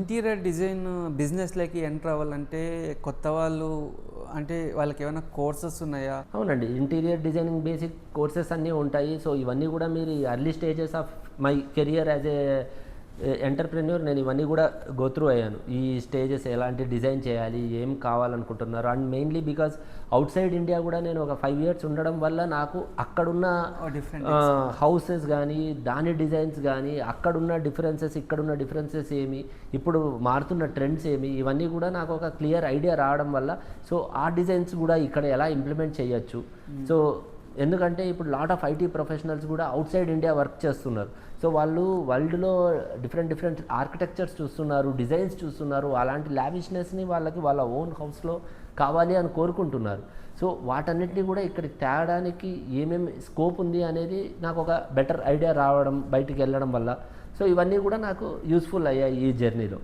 Interior design బిజినెస్లోకి enter అవ్వాలంటే కొత్త వాళ్ళు అంటే వాళ్ళకి ఏమైనా కోర్సెస్ ఉన్నాయా? అవునండి. ఇంటీరియర్ డిజైనింగ్ బేసిక్ కోర్సెస్ అన్నీ ఉంటాయి. సో ఇవన్నీ కూడా మీరు early stages of my career as a entrepreneur నేను ఇవన్నీ కూడా గోత్రూ అయ్యాను. ఈ స్టేజెస్ ఎలాంటి డిజైన్ చేయాలి ఏం కావాలనుకుంటున్నారు? And mainly because outside India కూడా నేను ఒక ఫైవ్ ఇయర్స్ ఉండడం వల్ల నాకు అక్కడున్న డిఫరెంట్ హౌసెస్ కానీ దాని డిజైన్స్ కానీ అక్కడున్న డిఫరెన్సెస్ ఇక్కడున్న డిఫరెన్సెస్ ఏమి ఇప్పుడు మారుతున్న ట్రెండ్స్ ఏమి ఇవన్నీ కూడా నాకు ఒక క్లియర్ ఐడియా రావడం వల్ల సో ఆ డిజైన్స్ కూడా ఇక్కడ ఎలా ఇంప్లిమెంట్ చేయొచ్చు? సో ఎందుకంటే ఇప్పుడు లాట్ ఆఫ్ ఐటీ ప్రొఫెషనల్స్ కూడా అవుట్ సైడ్ ఇండియా వర్క్ చేస్తున్నారు. సో వాళ్ళు వరల్డ్లో డిఫరెంట్ డిఫరెంట్ ఆర్కిటెక్చర్స్ చూస్తున్నారు డిజైన్స్ చూస్తున్నారు. అలాంటి లావిష్నెస్ని వాళ్ళకి వాళ్ళ ఓన్ హౌస్లో కావాలి అని కోరుకుంటున్నారు. సో వాటన్నిటిని కూడా ఇక్కడికి తేడానికి ఏమేమి స్కోప్ ఉంది అనేది నాకు ఒక బెటర్ ఐడియా రావడం బయటికి వెళ్ళడం వల్ల. సో ఇవన్నీ కూడా నాకు యూస్ఫుల్ అయ్యాయి ఈ జర్నీలో